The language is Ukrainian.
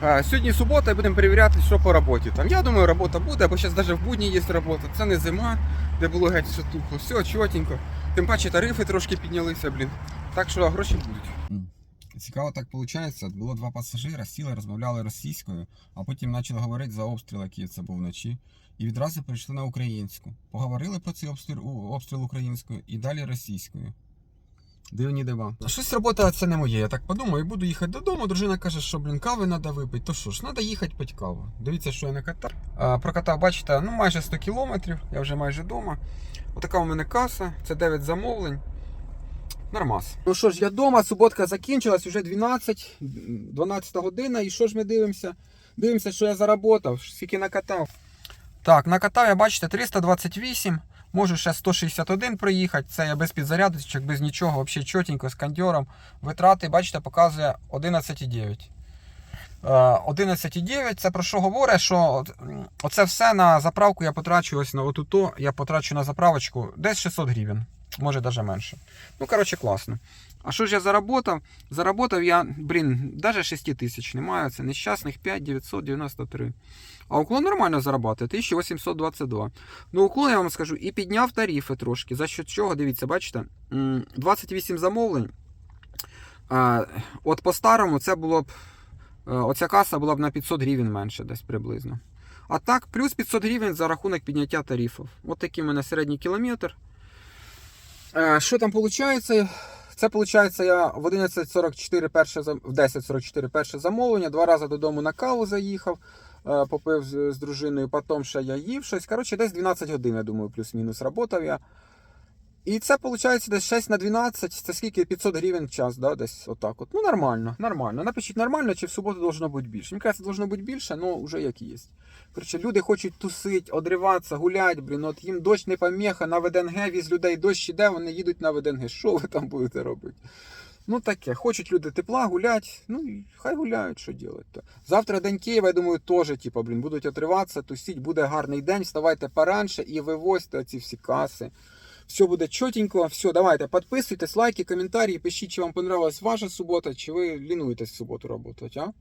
Сьогодні субота і будемо перевіряти, що по роботі. Там, я думаю, робота буде, бо зараз навіть в будні є робота. Це не зима, де було геть все тухло. Все чотенько. Тим паче тарифи трошки піднялися, блін. Так що гроші будуть. Цікаво так виходить. Було два пасажира, сіли, розмовляли російською, а потім почали говорити за обстріл, який це був вночі. І відразу перейшли на українську. Поговорили про цей обстріл, обстріл українською і далі російською. Дивні дива. Щось робота це не моє. Я так подумаю, буду їхати додому. Дружина каже, що блін, кави треба випити. То що ж, треба їхати пити каву. Дивіться, що я накатав. Прокатав, бачите, ну майже 100 кілометрів, я вже майже вдома. Отака у мене каса, це 9 замовлень. Нормас. Ну що ж, я вдома, суботка закінчилась, вже 12, 12 година. І що ж ми дивимося? Дивимося, що я заработав, скільки накатав. Так, накатав я, бачите, 328. Можу ще 161 проїхати. Це я без підзарядочок, без нічого, взагалі чотенько з кондьором. Витрати, бачите, показує 11,9. Е, 11,9 це про що говорить, що оце все на заправку я потрачу ось на отуто, я потрачу на заправочку десь 600 гривень, може навіть менше. Ну, коротше, класно. А що ж я заработав? Заработав я, блін, навіть 6 тисяч немає, це нещасних 5,993. А уклон нормально зарабатує, 1822. Ну, уклон, я вам скажу, і підняв тарифи трошки. За що чого, дивіться, бачите, 28 замовлень. От по-старому це було б. е, Оця каса була б на 500 гривень менше десь приблизно. А так, плюс 500 гривень за рахунок підняття тарифів. От такий у мене середній кілометр. Е, Що там виходить? Це виходить, я в 11.44 перше в 10.44 перше замовлення, два рази додому на каву заїхав, е, попив з, дружиною, потім ще я їв щось. Коротше, десь 12 годин, я думаю, плюс-мінус работав я. І це виходить десь 6 на 12, це скільки 500 гривень в час, да, десь отак. От. Ну нормально, нормально. Напишіть нормально, чи в суботу должно бути більше. Мені кажется, должно бути більше, ну вже як є. Коротше, люди хочуть тусити, одриватися, гуляти, блін. От їм дощ не поміха, на ВДНГ віз людей дощ іде, вони їдуть на ВДНГ. Що ви там будете робити? Ну таке, хочуть люди тепла, гулять, ну і хай гуляють, що робити. Завтра день Києва, я думаю, теж, типу, блін, будуть отриватися, тусіть, буде гарний день, вставайте поранше і вивозьте ці всі каси. Все буде чотенько. Все, давайте, підписуйтесь, лайки, коментарі, пишіть, чи вам понравилась ваша субота, чи ви лінуєтесь в суботу працювати?